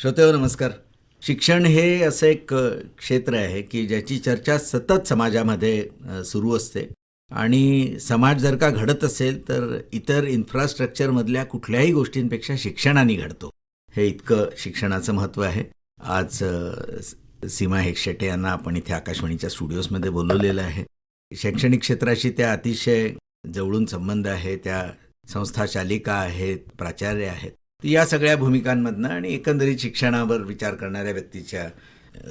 श्रोतेव नमस्कार. शिक्षण हे असं एक क्षेत्र आहे की ज्याची चर्चा सतत समाजामध्ये सुरू असते. आणि समाज जर का घडत असेल तर इतर इन्फ्रास्ट्रक्चरमधल्या कुठल्याही गोष्टींपेक्षा शिक्षणाने घडतो. हे इतकं शिक्षणाचं महत्त्व आहे. आज सीमा हेगशेटे यांना आपण इथे आकाशवाणीच्या स्टुडिओजमध्ये बोलवलेलं आहे. शैक्षणिक क्षेत्राशी त्या अतिशय जवळून संबंध आहे त्या संस्था शालिका आहेत प्राचार्य आहेत. या सगळ्या भूमिकांमधनं आणि एकंदरीत शिक्षणावर विचार करणाऱ्या व्यक्तीच्या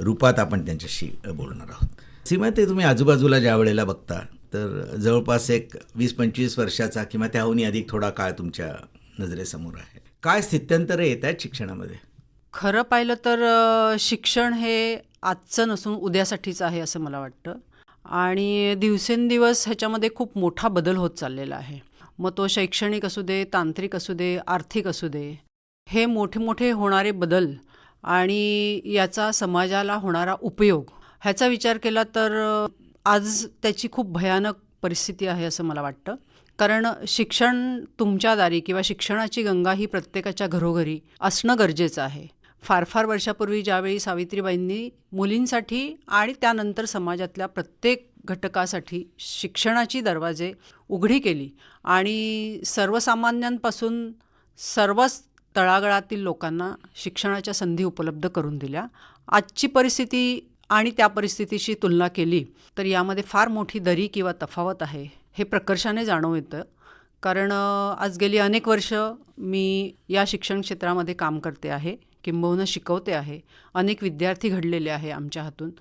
रूपात आपण त्यांच्याशी बोलणार आहोत. सीमा ते तुम्ही आजूबाजूला ज्या वेळेला बघता तर जवळपास एक वीस पंचवीस वर्षाचा किंवा त्याहूनही अधिक थोडा काळ तुमच्या नजरेसमोर आहे. काय स्थित्यंतर येत आहेत शिक्षणामध्ये? खरं पाहिलं तर शिक्षण हे आजचं नसून उद्यासाठीच आहे असं मला वाटतं. आणि दिवसेंदिवस ह्याच्यामध्ये खूप मोठा बदल होत चाललेला आहे. मग तो शैक्षणिक असू दे तांत्रिक असू दे आर्थिक असू दे हे मोठे मोठे होणारे बदल आणि याचा समाजाला होणारा उपयोग ह्याचा विचार केला तर आज त्याची खूप भयानक परिस्थिती आहे असं मला वाटतं. कारण शिक्षण तुमच्या दारी किंवा शिक्षणाची गंगा ही प्रत्येकाच्या घरोघरी असणं गरजेचं आहे. फार फार वर्षापूर्वी ज्यावेळी सावित्रीबाईंनी मुलींसाठी आणि त्यानंतर समाजातल्या प्रत्येक घटकासाठी शिक्षणाची दरवाजे उघडी केली आणि सर्वसामान्यांपासून सर्वच तळागाळातील लोकांना शिक्षणाच्या संधी उपलब्ध करून दिल्या. आजची परिस्थिती आणि त्या परिस्थितीशी तुलना केली तर यामध्ये फार मोठी दरी किंवा तफावत आहे हे प्रकर्षाने जाणव येतं. कारण आज गेली अनेक वर्ष मी या शिक्षण क्षेत्रामध्ये काम करते आहे. किंबहुना शिकवते आहे. अनेक विद्यार्थी घडलेले आहे आमच्या हातून.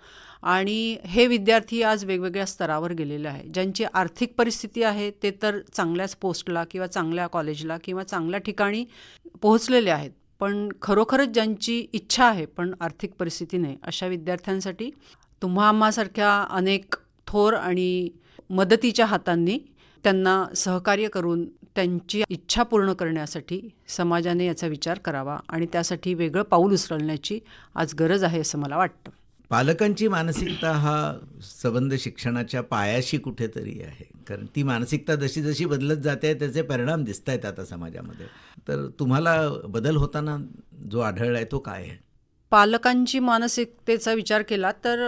आणि हे विद्यार्थी आज वेगवेगळ्या स्तरावर गेलेले आहे. ज्यांची आर्थिक परिस्थिती आहे ते तर चांगल्याच पोस्टला किंवा चांगल्या कॉलेजला किंवा चांगल्या ठिकाणी पोहोचलेले आहेत. पण खरोखरच ज्यांची इच्छा आहे पण आर्थिक परिस्थिती नाही. अशा विद्यार्थ्यांसाठी तुम्हा आम्हासारख्या अनेक थोर आणि मदतीच्या हातांनी त्यांना सहकार्य करून त्यांची इच्छा पूर्ण करण्यासाठी समाजाने याचा विचार करावा आणि त्यासाठी वेगळं पाऊल उचलण्याची आज गरज आहे असं मला वाटतं. पालकांची मानसिकता हा संबंध शिक्षणाच्या पायाशी कुठेतरी आहे. कारण ती मानसिकता जशी जशी बदलत जाते त्याचे परिणाम दिसत आहेत आता समाजामध्ये. तर तुम्हाला बदल होताना जो आढळला आहे तो काय आहे? पालकांची मानसिकतेचा विचार केला तर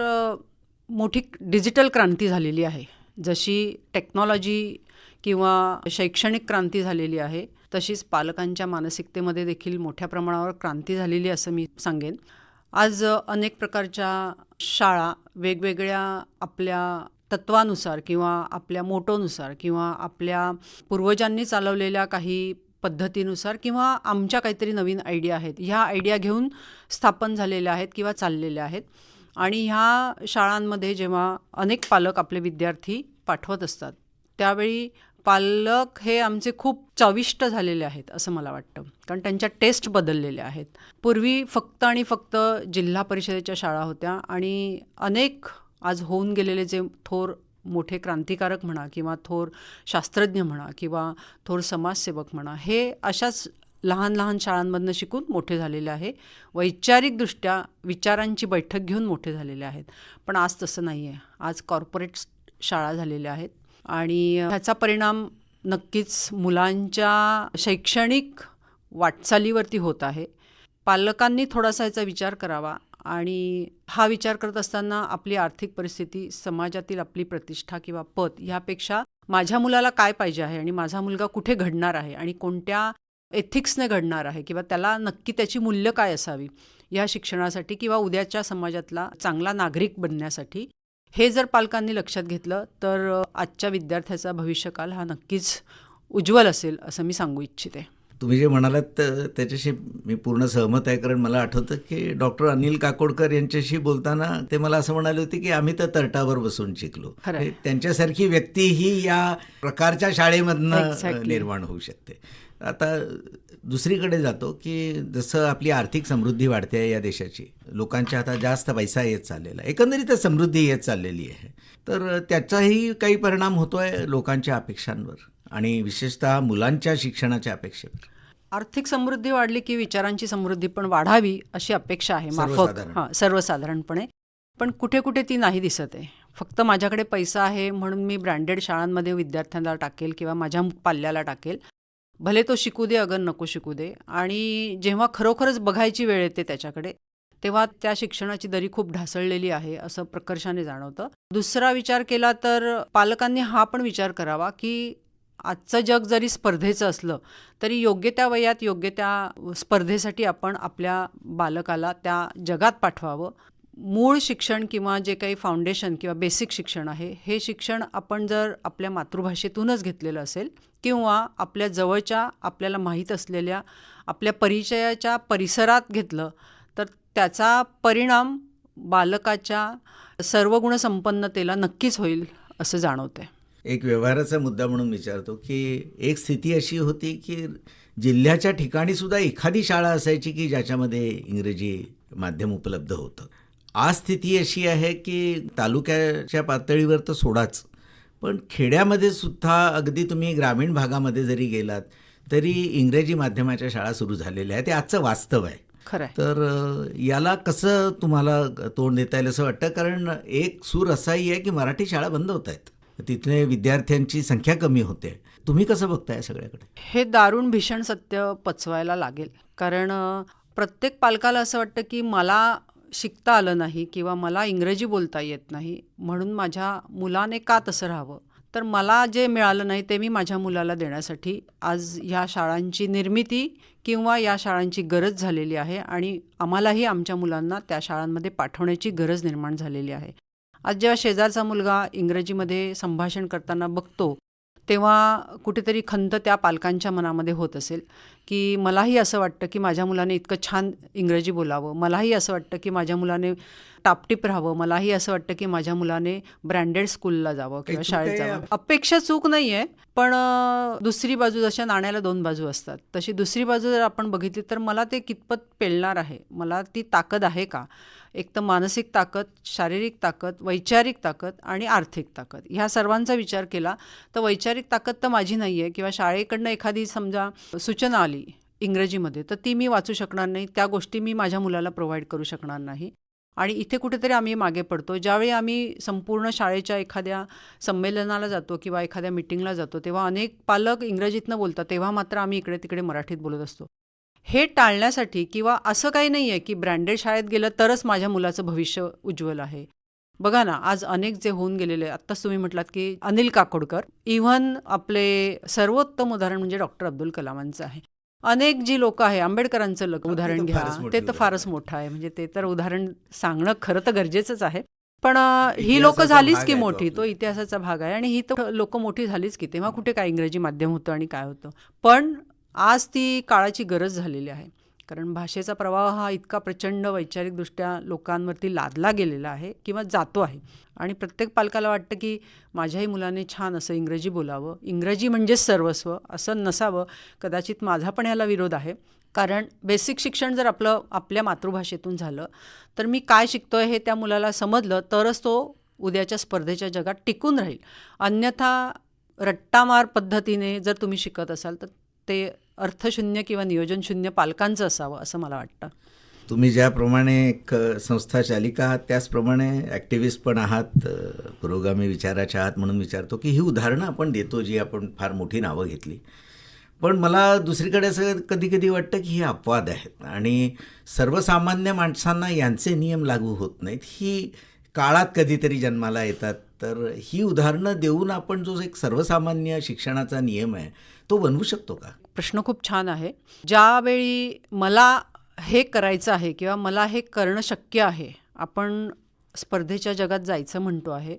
मोठी डिजिटल क्रांती झालेली आहे. जशी टेक्नॉलॉजी किंवा शैक्षणिक क्रांती झालेली आहे तशीच पालकांच्या मानसिकतेमध्ये देखील मोठ्या प्रमाणावर क्रांती झालेली असं मी सांगेन. आज अनेक प्रकारच्या शाळा वेगवेगळ्या आपल्या तत्वानुसार किंवा आपल्या मोटोनुसार किंवा आपल्या पूर्वजांनी चालवलेल्या काही पद्धतीनुसार किंवा आमच्या काहीतरी नवीन आयडिया आहेत ह्या आयडिया घेऊन स्थापन झालेल्या आहेत किंवा चाललेल्या आहेत. आणि ह्या शाळांमध्ये जेव्हा अनेक पालक आपले विद्यार्थी पाठवत असतात त्यावेळी पालक हे आमचे खूप चविष्ट झालेले आहेत असं मला वाटतं. कारण त्यांच्या टेस्ट बदललेल्या आहेत. पूर्वी फक्त आणि फक्त जिल्हा परिषदेच्या शाळा होत्या आणि अनेक आज होऊन गेलेले जे थोर मोठे क्रांतिकारक म्हणा किंवा थोर शास्त्रज्ञ म्हणा किंवा थोर समाजसेवक म्हणा हे अशाच लहान लहान शाळांमधनं शिकून मोठे झालेले आहे. वैचारिकदृष्ट्या विचारांची बैठक घेऊन मोठे झालेले आहेत. पण आज तसं नाही आहे आज कॉर्पोरेट शाळा झालेल्या आहेत. आणि ह्याचा परिणाम नक्कीच मुलांच्या शैक्षणिक वाटचालीवरती होत आहे. पालकांनी थोडासा याचा विचार करावा आणि हा विचार करत असताना आपली आर्थिक परिस्थिती समाजातील आपली प्रतिष्ठा किंवा पद ह्यापेक्षा माझ्या मुलाला काय पाहिजे आहे आणि माझा मुलगा कुठे घडणार आहे आणि कोणत्या एथिक्सने घडणार आहे किंवा त्याला नक्की त्याची मूल्य काय असावी या शिक्षणासाठी किंवा उद्याच्या समाजातला चांगला नागरिक बनण्यासाठी हे जर पालकांनी लक्षात घेतलं तर आजच्या विद्यार्थ्याचा भविष्यकाल हा नक्कीच उज्ज्वल असेल असं मी सांगू इच्छिते. तुम्ही जे म्हणालात तर त्याच्याशी मी पूर्ण सहमत आहे कारण मला आठवतं की डॉक्टर अनिल काकोडकर यांच्याशी बोलताना ते मला असं म्हणाले होते की आम्ही तर तर्टावर बसून शिकलो. त्यांच्यासारखी व्यक्ती ही या प्रकारच्या शाळेमधनं. निर्माण होऊ शकते. आता दुसरीकडे जातो की जसं आपली आर्थिक समृद्धी वाढते आहे या देशाची. लोकांच्या हातात जास्त पैसा येत चाललेला आहे. एकंदरीतच समृद्धी येत चाललेली आहे. तर त्याचाही काही परिणाम होतो आहे लोकांच्या अपेक्षांवर आणि विशेषतः मुलांच्या शिक्षणाच्या अपेक्षेवर. आर्थिक समृद्धी वाढली की विचारांची समृद्धी पण वाढावी अशी अपेक्षा आहे माफक. सर्वसाधारण. हां सर्वसाधारणपणे. पण कुठे कुठे ती नाही दिसत आहे. फक्त माझ्याकडे पैसा आहे म्हणून मी ब्रँडेड शाळांमध्ये विद्यार्थ्यांना टाकेल किंवा माझ्या पाल्याला टाकेल. भले तो शिकू दे अगर नको शिकू दे. आणि जेव्हा खरोखरच बघायची वेळ येते त्याच्याकडे तेव्हा त्या शिक्षणाची दरी खूप ढासळलेली आहे असं प्रकर्षाने जाणवतं. दुसरा विचार केला तर पालकांनी हा पण विचार करावा की आजचं जग जरी स्पर्धेचं असलं तरी योग्य त्या वयात योग्य त्या स्पर्धेसाठी आपण आपल्या बालकाला त्या जगात पाठवावं. मूळ शिक्षण किंवा जे काही फाउंडेशन किंवा बेसिक शिक्षण आहे हे शिक्षण आपण जर आपल्या मातृभाषेतूनच घेतलेलं असेल किंवा आपल्या जवळच्या आपल्याला माहीत असलेल्या आपल्या परिचयाच्या परिसरात घेतलं तर त्याचा परिणाम बालकाच्या सर्व गुणसंपन्नतेला नक्कीच होईल असं जाणवतंय. एक व्यवहाराचा मुद्दा म्हणून विचारतो की एक स्थिती अशी होती की जिल्ह्याच्या ठिकाणी सुद्धा एखादी शाळा असायची की ज्याच्यामध्ये इंग्रजी माध्यम उपलब्ध होतं. आज स्थिती अशी आहे की तालुक्याच्या पातळीवर तर सोडाच पण खेड्यामध्ये सुद्धा अगदी तुम्ही ग्रामीण भागामध्ये जरी गेलात तरी इंग्रजी माध्यमाच्या शाळा सुरू झालेल्या आहेत. ते आजचं वास्तव आहे. खरं तर याला कसं तुम्हाला तोंड देता येईल असं वाटतं? कारण एक सूर असाही आहे की मराठी शाळा बंद होत आहेत. तिथले विद्यार्थ्यांची संख्या कमी होते. तुम्ही कसं बघताय सगळ्याकडे? हे दारुण भीषण सत्य पचवायला लागेल. कारण प्रत्येक पालकाला असं वाटतं की मला शिकता आलं नाही किंवा मला इंग्रजी बोलता येत नाही म्हणून माझ्या मुलाने का तसं राहावं? तर मला जे मिळालं नाही ते मी माझ्या मुलाला देण्यासाठी आज ह्या शाळांची निर्मिती किंवा या शाळांची गरज झालेली आहे आणि आम्हालाही आमच्या मुलांना त्या शाळांमध्ये पाठवण्याची गरज निर्माण झालेली आहे. आज जेव्हा शेजारचा मुलगा इंग्रजीमध्ये संभाषण करताना बघतो तेव्हा कुठेतरी खंत त्या पालकांच्या मनामध्ये होत असेल की मलाही असं वाटतं की माझ्या मुलाने इतकं छान इंग्रजी बोलावं. मलाही असं वाटतं की माझ्या मुलाने टापटीप राहावं. मलाही असं वाटतं की माझ्या मुलाने ब्रँडेड स्कूलला जावं किंवा शाळेत जावं. अपेक्षा चूक नाही आहे पण दुसरी बाजू जशा नाण्याला दोन बाजू असतात. तशी दुसरी बाजू जर आपण बघितली तर मला ते कितपत पेलणार आहे? मला ती ताकद आहे का? एक तर मानसिक ताकद शारीरिक ताकद वैचारिक ताकद आणि आर्थिक ताकद. ह्या सर्वांचा विचार केला तर वैचारिक ताकद तर माझी नाही आहे किंवा शाळेकडनं एखादी समजा सूचना आली इंग्रजीमध्ये तर ती मी वाचू शकणार नाही. त्या गोष्टी मी माझ्या मुलाला प्रोव्हाइड करू शकणार नाही. आणि इथे कुठेतरी आम्ही मागे पडतो. ज्यावेळी आम्ही संपूर्ण शाळेच्या एखाद्या संमेलनाला जातो किंवा एखाद्या मिटिंगला जातो तेव्हा अनेक पालक इंग्रजीतनं बोलतात तेव्हा मात्र आम्ही इकडे तिकडे मराठीत बोलत असतो. हे टाळण्यासाठी किंवा असं काही नाही आहे की ब्रँडेड शाळेत गेलं तरच माझ्या मुलाचं भविष्य उज्ज्वल आहे. बघा ना आज अनेक जे होऊन गेलेले आत्ताच तुम्ही म्हटलात की अनिल काकोडकर इव्हन आपले सर्वोत्तम उदाहरण म्हणजे डॉक्टर अब्दुल कलामांचं आहे. अनेक जी लोक आहे आंबेडकरांचं लक- उदाहरण घ्या. ते तर फारच. मोठं आहे. म्हणजे ते तर उदाहरण सांगणं खरं तर गरजेचंच आहे. पण ही लोक झालीच की मोठी. तो. इतिहासाचा भाग आहे. आणि ही तर लोक मोठी झालीच की. तेव्हा कुठे काय इंग्रजी माध्यम होतं आणि काय होतं? पण आज ती काळाची गरज झालेली आहे. कारण भाषेचा प्रवाह हा इतका प्रचंड वैचारिकदृष्ट्या लोकांवरती लादला गेलेला आहे किंवा जातो आहे. आणि प्रत्येक पालकाला वाटतं की माझ्याही मुलाने छान असं इंग्रजी बोलावं. इंग्रजी म्हणजेच सर्वस्व असं नसावं. कदाचित माझा पण ह्याला विरोध आहे. कारण बेसिक शिक्षण जर आपलं आपल्या मातृभाषेतून झालं तर मी काय शिकतोय हे त्या मुलाला समजलं तरच तो उद्याच्या स्पर्धेच्या जगात टिकून राहील. अन्यथा रट्टामार पद्धतीने जर तुम्ही शिकत असाल तर ते अर्थशून्य किंवा नियोजनशून्य पालकांचं असावं असं मला वाटतं. तुम्ही ज्याप्रमाणे एक संस्था चालिका आहात त्याचप्रमाणे ॲक्टिव्हिस्ट पण आहात पुरोगामी विचाराच्या आहात म्हणून विचारतो की ही उदाहरणं आपण देतो जी आपण फार मोठी नावं घेतली. पण मला दुसरीकडे असं कधी कधी वाटतं की हे अपवाद आहेत आणि सर्वसामान्य माणसांना यांचे नियम लागू होत नाहीत. ही काळात कधीतरी जन्माला येतात. तर ही उदाहरणं देऊन आपण जो एक सर्वसामान्य शिक्षणाचा नियम आहे तो बनवू शकतो का? प्रश्न खूप छान आहे. ज्यावेळी मला हे करायचं आहे किंवा मला हे करणं शक्य आहे आपण स्पर्धेच्या जगात जायचं म्हणतो आहे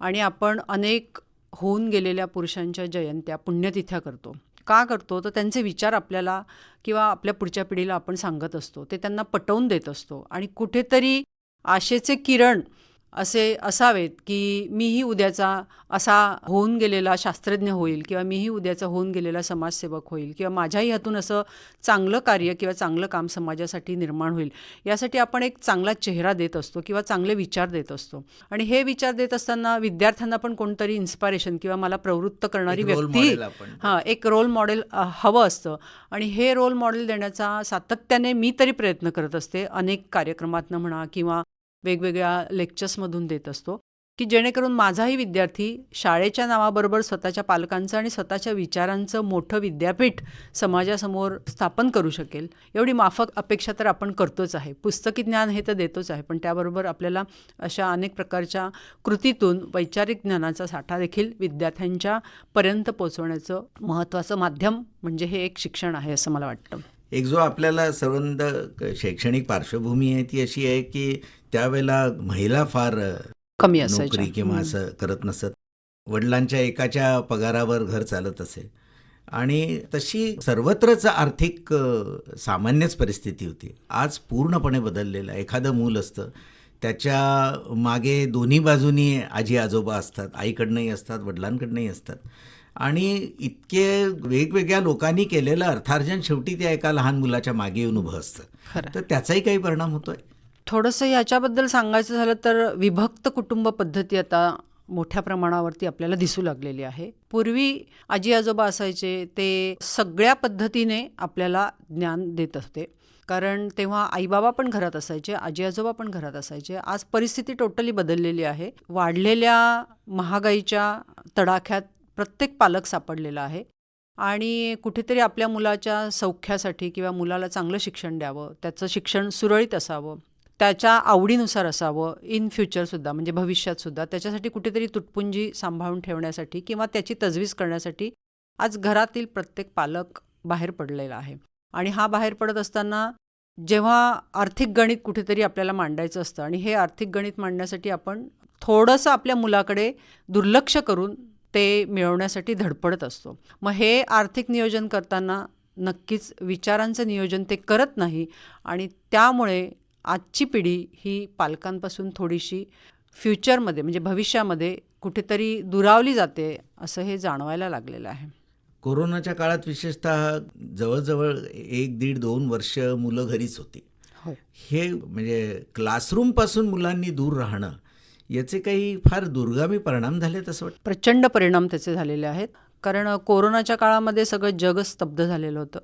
आणि आपण अनेक होऊन गेलेल्या पुरुषांच्या जयंत्या पुण्यतिथ्या करतो. का करतो? तर त्यांचे विचार आपल्याला किंवा आपल्या पुढच्या पिढीला आपण सांगत असतो. ते त्यांना पटवून देत असतो. आणि कुठेतरी आशेचे किरण असे असावेत की मीही उद्याचा असा होऊन गेलेला शास्त्रज्ञ होईल किंवा मीही उद्याचा होऊन गेलेला समाजसेवक होईल किंवा माझ्याही हातून असं चांगलं कार्य किंवा चांगलं काम समाजासाठी निर्माण होईल. यासाठी आपण एक चांगला चेहरा देत असतो किंवा चांगले विचार देत असतो. आणि हे विचार देत असताना विद्यार्थ्यांना पण कोणतरी इन्स्पायरेशन किंवा मला प्रवृत्त करणारी व्यक्ती. हां एक रोल मॉडेल हवं असतं. आणि हे रोल मॉडेल देण्याचा सातत्याने मी तरी प्रयत्न करत असते. अनेक कार्यक्रमातनं म्हणा किंवा वेगवेगळ्या लेक्चर्समधून देत असतो की जेणेकरून माझाही विद्यार्थी शाळेच्या नावाबरोबर स्वतःच्या पालकांचं आणि स्वतःच्या विचारांचं मोठं विद्यापीठ समाजासमोर स्थापन करू शकेल. एवढी माफक अपेक्षा तर आपण करतोच आहे. पुस्तकी ज्ञान हे तर देतोच आहे पण त्याबरोबर आपल्याला अशा अनेक प्रकारच्या कृतीतून वैचारिक ज्ञानाचा साठा देखील विद्यार्थ्यांच्या पर्यंत पोचवण्याचं महत्त्वाचं माध्यम म्हणजे हे एक शिक्षण आहे असं मला वाटतं. एक जो आपल्याला संबंध शैक्षणिक पार्श्वभूमी आहे ती अशी आहे की त्यावेळेला महिला फार कमी नोकरी किंवा असं करत नसत. वडिलांच्या एकाच्या पगारावर घर चालत असे. आणि तशी सर्वत्रच आर्थिक सामान्यच परिस्थिती होती. आज पूर्णपणे बदललेलं आहे. एखादं मूल असतं त्याच्यामागे दोन्ही बाजूनी आजी आजोबा असतात आईकडनंही असतात वडिलांकडनंही असतात. आणि इतके वेगवेगळ्या लोकांनी केलेलं अर्थार्जन शेवटी त्या एका लहान मुलाच्या मागे येऊन उभं असतं. तर त्याचाही काही परिणाम होतोय? थोडंसं याच्याबद्दल सांगायचं झालं तर विभक्त कुटुंब पद्धती आता मोठ्या प्रमाणावरती आपल्याला दिसू लागलेली आहे. पूर्वी आजी आजोबा असायचे ते सगळ्या पद्धतीने आपल्याला ज्ञान देत होते. कारण तेव्हा आईबाबा पण घरात असायचे आजी आजोबा पण घरात असायचे. आज परिस्थिती टोटली बदललेली आहे. वाढलेल्या महागाईच्या तडाख्यात प्रत्येक पालक सापडलेला आहे. आणि कुठेतरी आपल्या मुलाच्या सौख्यासाठी किंवा मुलाला चांगलं शिक्षण द्यावं त्याचं शिक्षण सुरळीत असावं त्याच्या आवडीनुसार असावं इन फ्युचरसुद्धा म्हणजे भविष्यातसुद्धा त्याच्यासाठी कुठेतरी तुटपुंजी सांभाळून ठेवण्यासाठी किंवा त्याची तजवीज करण्यासाठी आज घरातील प्रत्येक पालक बाहेर पडलेला आहे. आणि हा बाहेर पडत असताना जेव्हा आर्थिक गणित कुठेतरी आपल्याला मांडायचं असतं आणि हे आर्थिक गणित मांडण्यासाठी आपण थोडंसं आपल्या मुलाकडे दुर्लक्ष करून ते मिळवण्यासाठी धडपडत असतो. मग हे आर्थिक नियोजन करताना नक्कीच विचारांचं नियोजन ते करत नाही आणि त्यामुळे आजची पिढी ही पालकांपासून थोडीशी फ्युचरमध्ये म्हणजे भविष्यामध्ये कुठेतरी दुरावली जाते असं हे जाणवायला लागलेलं आहे. कोरोनाच्या काळात विशेषतः जवळजवळ एक दीड दोन वर्ष मुलं घरीच होती. हो. हे म्हणजे क्लासरूमपासून मुलांनी दूर राहणं याचे काही फार दुर्गामी परिणाम झाले असं वाटतं. प्रचंड परिणाम त्याचे झालेले आहेत. कारण कोरोनाच्या काळामध्ये सगळं जग स्तब्ध झालेलं होतं.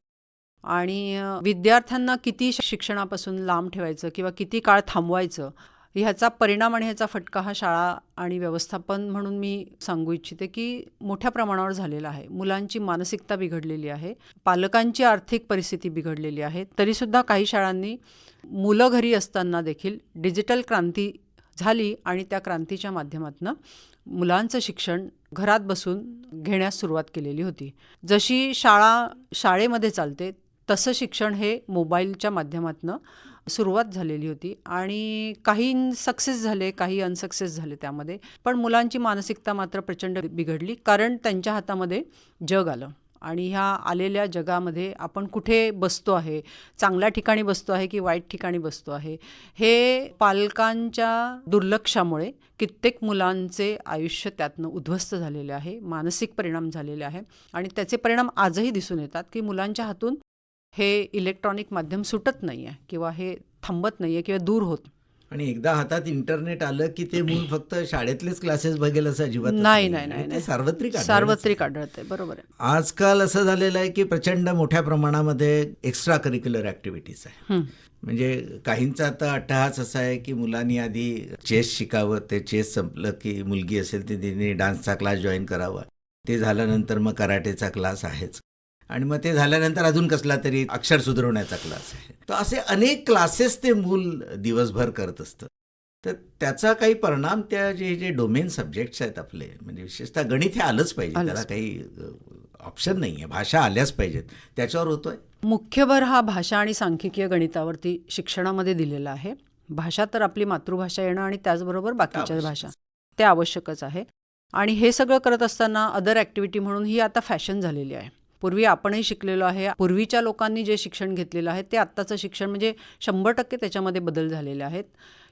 आणि विद्यार्थ्यांना किती शिक्षणापासून लांब ठेवायचं किंवा किती काळ थांबवायचं ह्याचा परिणाम आणि ह्याचा फटका हा शाळा आणि व्यवस्थापन म्हणून मी सांगू इच्छिते की मोठ्या प्रमाणावर झालेला आहे. मुलांची मानसिकता बिघडलेली आहे. पालकांची आर्थिक परिस्थिती बिघडलेली आहे. तरीसुद्धा काही शाळांनी मुलं घरी असताना देखील डिजिटल क्रांती झाली आणि त्या क्रांतीच्या माध्यमातून मुलांचं शिक्षण घरात बसून घेण्यास सुरुवात केलेली होती. जशी शाळा शाळेमध्ये चालते तसं शिक्षण हे मोबाईलच्या माध्यमातून सुरुवात झालेली होती आणि काही सक्सेस झाले काही अनसक्सेस झाले त्यामध्ये. पण मुलांची मानसिकता मात्र प्रचंड बिघडली कारण त्यांच्या हातामध्ये जग आलं. आणि ह्या आलेल्या जगामध्ये आपण कुठे बसतो आहे? चांगल्या ठिकाणी बसतो आहे की वाईट ठिकाणी बसतो आहे? हे पालकांच्या दुर्लक्षामुळे कित्येक मुलांचे आयुष्य त्यातनं उद्ध्वस्त झालेले आहे मानसिक परिणाम झालेले आहे आणि त्याचे परिणाम आजही दिसून येतात की मुलांच्या हातून हे इलेक्ट्रॉनिक माध्यम सुटत नाही आहे किंवा हे थांबत नाही आहे किंवा दूर होत आणि एकदा हातात इंटरनेट आलं की ते मूल फक्त शाळेतलेच क्लासेस बघेल असं अजिबात नाही नाही नाही ते नाही. सार्वत्रिक. सार्वत्रिक आढळते बरोबर आहे आजकाल असं झालेलं आहे की प्रचंड मोठ्या प्रमाणामध्ये एक्स्ट्रा करिक्युलर ॲक्टिव्हिटीज आहे. म्हणजे काहींचा आता अट्टहास असा आहे की मुलांनी आधी चेस शिकावं ते चेस संपलं की मुलगी असेल तर तिने डान्सचा क्लास जॉईन करावा ते झाल्यानंतर मग कराटेचा क्लास आहेच आणि मग ते झाल्यानंतर अजून कसला तरी अक्षर सुधारवण्याचा क्लास आहे. तर असे अनेक क्लासेस ते मूल दिवसभर करत असतं. तर त्याचा काही परिणाम त्या जे जे डोमेन सब्जेक्ट्स आहेत आपले म्हणजे विशेषतः गणित हे आलंच पाहिजे. त्याला काही ऑप्शन नाही आहे. भाषा आल्याच पाहिजेत. त्याच्यावर होतोय. मुख्य भर हा भाषा आणि सांख्यिकीय गणितावरती शिक्षणामध्ये दिलेला आहे. भाषा तर आपली मातृभाषा येणं आणि त्याचबरोबर बाकीच्या. भाषा. ते आवश्यकच आहे. आणि हे सगळं करत असताना अदर ॲक्टिव्हिटी म्हणून ही आता फॅशन झालेली आहे. पूर्वी आपणही शिकलेलो आहे. पूर्वीच्या लोकांनी जे शिक्षण घेतलेलं आहे ते आत्ताचं शिक्षण म्हणजे शंभर टक्के त्याच्यामध्ये बदल झालेले आहेत.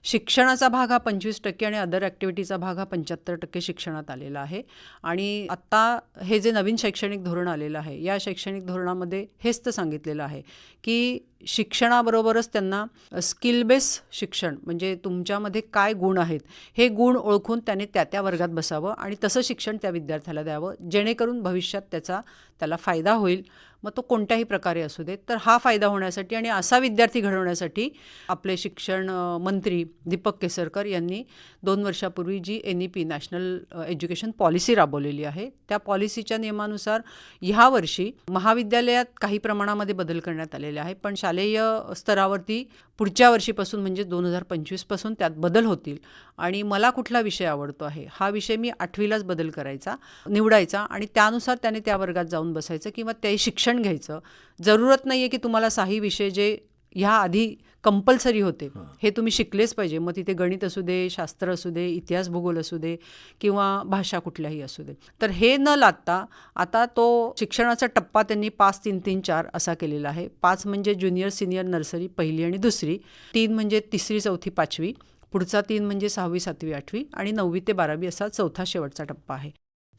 शिक्षणाचा भाग हा पंचवीस टक्के आणि अदर ॲक्टिव्हिटीचा भाग हा पंच्याहत्तर टक्के शिक्षणात आलेला आहे. आणि आत्ता हे जे नवीन शैक्षणिक धोरण आलेलं आहे या शैक्षणिक धोरणामध्ये हेच तर सांगितलेलं आहे की शिक्षणाबरोबरच त्यांना स्किल बेस शिक्षण म्हणजे तुमच्यामध्ये काय गुण आहेत हे गुण ओळखून त्याने त्या त्या वर्गात बसावं आणि तसं शिक्षण त्या विद्यार्थ्याला द्यावं जेणेकरून भविष्यात त्याचा त्याला फायदा होईल. मग तो कोणत्याही प्रकारे असू दे तर हा फायदा होण्यासाठी आणि असा विद्यार्थी घडवण्यासाठी आपले शिक्षण मंत्री दीपक केसरकर यांनी दोन वर्षापूर्वी G N E P national education policy राबवलेली आहे त्या पॉलिसीच्या नियमानुसार ह्या वर्षी महाविद्यालयात काही प्रमाणामध्ये बदल करण्यात आलेले आहे पण शालेय शालेय स्तरावरती पुढच्या वर्षीपासून म्हणजे दोन हजार पंचवीसपासून त्यात बदल होतील. आणि मला कुठला विषय आवडतो आहे? हा विषय मी आठवीलाच बदल करायचा निवडायचा आणि त्यानुसार त्याने त्या वर्गात जाऊन बसायचं किंवा ते शिक्षण घ्यायचं. जरूरत नाही आहे की तुम्हाला साही विषय जे ह्या आधी कंपल्सरी होते. हे. तुम्ही शिकलेच पाहिजे. मग तिथे गणित असू दे शास्त्र असू दे इतिहास भूगोल असू दे किंवा भाषा कुठल्याही असू दे. तर हे न लागता आता तो शिक्षणाचा टप्पा त्यांनी पाच तीन तीन चार असा केलेला आहे. पाच म्हणजे ज्युनियर सिनियर नर्सरी पहिली आणि दुसरी. तीन म्हणजे तिसरी चौथी पाचवी. पुढचा तीन म्हणजे सहावी सातवी आठवी आणि नववी ते बारावी असा चौथा शेवटचा टप्पा आहे.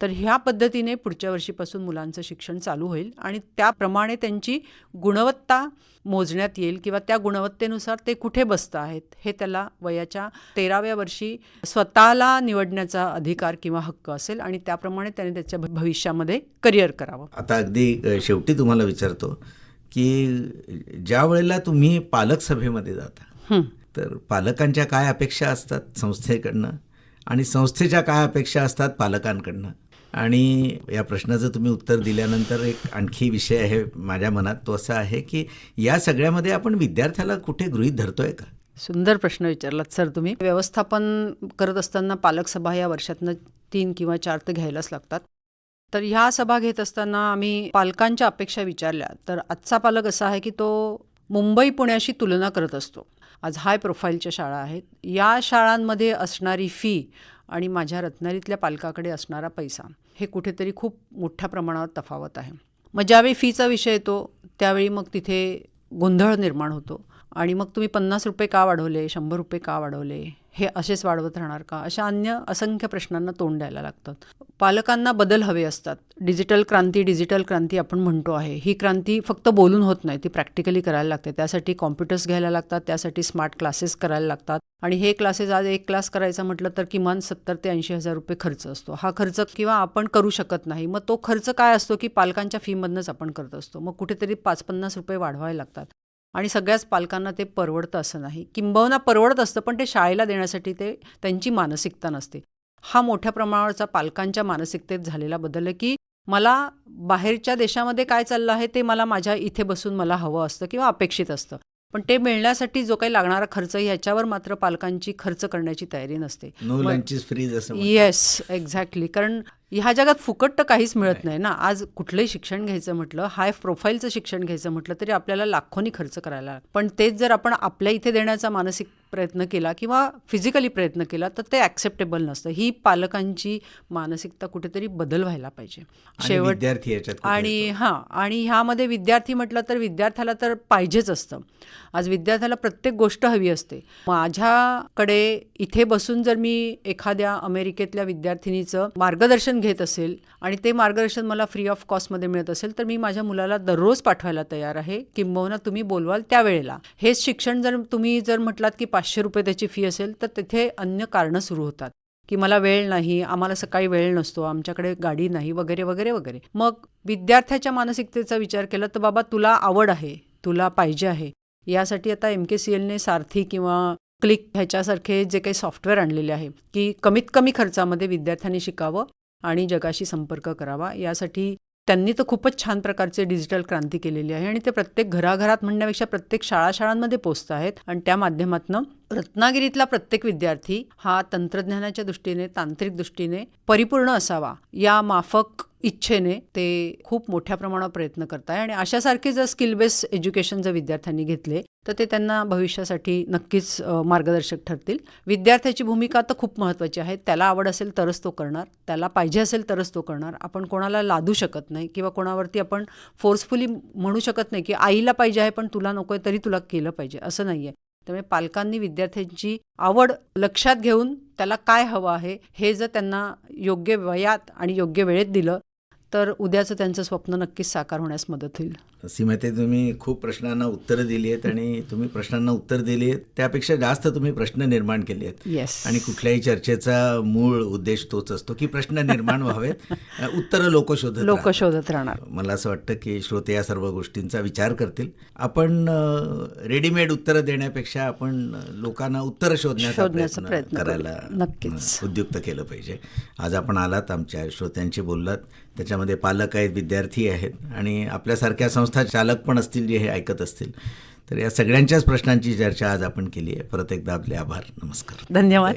तर ह्या पद्धतीने पुढच्या वर्षीपासून मुलांचं शिक्षण चालू होईल आणि त्याप्रमाणे त्यांची गुणवत्ता मोजण्यात येईल किंवा त्या गुणवत्तेनुसार ते कुठे बसत आहेत हे त्याला वयाच्या तेराव्या वर्षी स्वतःला निवडण्याचा अधिकार किंवा हक्क असेल आणि त्याप्रमाणे त्याने त्याच्या भविष्यामध्ये करिअर करावं आता अगदी शेवटी तुम्हाला विचारतो की ज्या वेळेला तुम्ही पालक सभेमध्ये जाता. तर पालकांच्या काय अपेक्षा असतात संस्थेकडनं आणि संस्थेच्या काय अपेक्षा असतात पालकांकडनं? आणि या प्रश्नाचं तुम्ही उत्तर दिल्यानंतर एक आणखी विषय आहे माझ्या मनात तो असा आहे की या सगळ्यामध्ये आपण विद्यार्थ्याला कुठे गृहीत धरतोय का? सुंदर प्रश्न विचारलात सर तुम्ही. व्यवस्थापन करत असताना पालक सभा या वर्षातनं तीन किंवा चार तर घ्यायलाच लागतात. तर ह्या सभा घेत असताना आम्ही पालकांच्या अपेक्षा विचारल्या. तर आजचा पालक असा आहे की तो मुंबई पुण्याशी तुलना करत असतो. आज हाय प्रोफाईलच्या शाळा आहेत. या शाळांमध्ये असणारी फी आणि माझ्या रत्नागिरीतल्या पालकाकडे असणारा पैसा हे कुठेतरी खूप मोठ्या प्रमाणावर तफावत आहे. मग ज्यावेळी फीचा विषय येतो त्यावेळी मग तिथे गोंधळ निर्माण होतो. आणि मग तुम्ही पन्नास रुपये का वाढवले? शंभर रुपये का वाढवले? हे असेच वाढवत राहणार का? अशा अन्य असंख्य प्रश्नांना तोंड द्यायला लागतात. पालकांना बदल हवे असतात. डिजिटल क्रांती डिजिटल क्रांती आपण म्हणतो आहे. ही क्रांती फक्त बोलून होत नाही ती प्रॅक्टिकली करायला लागते. त्यासाठी कॉम्प्युटर्स घ्यायला लागतात त्यासाठी स्मार्ट क्लासेस करायला लागतात. आणि हे क्लासेस आज एक क्लास करायचा म्हटलं तर किमान सत्तर ते ऐंशी हजार रुपये खर्च असतो. हा खर्च किंवा आपण करू शकत नाही. मग तो खर्च काय असतो की पालकांच्या फीमधनंच आपण करत असतो. मग कुठेतरी पाच पन्नास रुपये वाढवावे लागतात. आणि सगळ्याच पालकांना ते परवडतं असं नाही. किंबहुना परवडत असतं पण ते शाळेला देण्यासाठी ते त्यांची मानसिकता नसते. हा मोठ्या प्रमाणावरचा पालकांच्या मानसिकतेत झालेला बदल आहे की मला बाहेरच्या देशामध्ये काय चाललं आहे ते मला माझ्या इथे बसून मला हवं असतं किंवा अपेक्षित असतं. पण ते मिळण्यासाठी जो काही लागणारा खर्च ह्याच्यावर मात्र पालकांची खर्च करण्याची तयारी नसते. Yes exactly. कारण ह्या जगात फुकट तर काहीच मिळत नाही. ना. आज कुठलंही शिक्षण घ्यायचं म्हटलं हाय प्रोफाईलचं शिक्षण घ्यायचं म्हटलं तरी आपल्याला लाखोनी खर्च करायला. पण तेच जर आपण आपल्या इथे देण्याचा मानसिक प्रयत्न केला किंवा फिजिकली प्रयत्न केला तर ते ॲक्सेप्टेबल नसतं. ही पालकांची मानसिकता कुठेतरी बदल व्हायला पाहिजे. कुठे आणि हां आणि ह्यामध्ये विद्यार्थी म्हटलं तर विद्यार्थ्याला तर पाहिजेच असतं. आज विद्यार्थ्याला प्रत्येक गोष्ट हवी असते. माझ्याकडे इथे बसून जर मी एखाद्या अमेरिकेतल्या विद्यार्थिनीचं मार्गदर्शन घेत असेल आणि ते मार्गदर्शन मला फ्री ऑफ कॉस्टमध्ये मिळत असेल तर मी माझ्या मुलाला दररोज पाठवायला तयार आहे. किंबहुना तुम्ही बोलवाल त्यावेळेला. हेच शिक्षण जर तुम्ही जर म्हटलात की पाचशे रुपये त्याची फी असेल तर तिथे अन्य कारणं सुरू होतात. की मला वेळ नाही आम्हाला सकाळी वेळ नसतो आमच्याकडे गाडी नाही वगैरे वगैरे वगैरे. मग विद्यार्थ्याच्या मानसिकतेचा विचार केला तर बाबा तुला आवड आहे तुला पाहिजे आहे. यासाठी आता एम के सी एलने सारथी किंवा क्लिक ह्याच्यासारखे जे काही सॉफ्टवेअर आणलेले आहे की कमीत कमी खर्चामध्ये विद्यार्थ्यांनी शिकावं. आणि जगाशी संपर्क करावा. यासाठी त्यांनी तर खूपच छान प्रकारचे डिजिटल क्रांती केलेली आहे आणि ते प्रत्येक घराघरात म्हणण्यापेक्षा प्रत्येक शाळा शाळांमध्ये पोचत आहेत. आणि त्या माध्यमातून रत्नागिरीतला प्रत्येक विद्यार्थी हा तंत्रज्ञानाच्या दृष्टीने तांत्रिक दृष्टीने परिपूर्ण असावा या माफक इच्छेने ते खूप मोठ्या प्रमाणावर प्रयत्न करत आहे आणि अशासारखे जर स्किल बेस एज्युकेशन जर विद्यार्थ्यांनी घेतले तर ते त्यांना भविष्यासाठी नक्कीच मार्गदर्शक ठरतील. विद्यार्थ्याची भूमिका तर खूप महत्त्वाची आहे. त्याला आवड असेल तरच तो करणार. त्याला पाहिजे असेल तरच तो करणार. आपण कोणाला लादू शकत नाही किंवा कोणावरती आपण फोर्सफुली म्हणू शकत नाही की आईला पाहिजे आहे पण तुला नको आहे तरी तुला केलं पाहिजे. असं नाही आहे त्यामुळे पालकांनी विद्यार्थ्यांची आवड लक्षात घेऊन त्याला काय हवं आहे हे जर त्यांना योग्य वयात आणि योग्य वेळेत दिलं तर उद्याचं त्यांचं स्वप्न नक्कीच साकार होण्यास मदत होईल. सीमाते तुम्ही खूप प्रश्नांना उत्तरं दिली आहेत आणि तुम्ही प्रश्नांना उत्तर दिली आहेत त्यापेक्षा जास्त तुम्ही प्रश्न निर्माण केले आहेत येस आणि कुठल्याही चर्चेचा मूळ उद्देश तोच असतो की प्रश्न निर्माण व्हावेत. उत्तरं लोक शोधत लोक. शोधत राहणार. मला असं वाटतं की श्रोते या सर्व गोष्टींचा विचार करतील. आपण रेडीमेड उत्तरं देण्यापेक्षा आपण लोकांना उत्तरं शोधण्याचा प्रयत्न प्रयत्न करू. करायला नक्कीच. उद्युक्त केलं पाहिजे. आज आपण आलात आमच्या श्रोत्यांशी बोललात. त्याच्यामध्ये पालक आहेत विद्यार्थी आहेत आणि आपल्यासारख्या संस्था चालक पण असतील जे हे ऐकत असतील. तर या सगळ्यांच्याच प्रश्नांची चर्चा आज आपण केली आहे. परत एकदा आपले आभार. नमस्कार. धन्यवाद.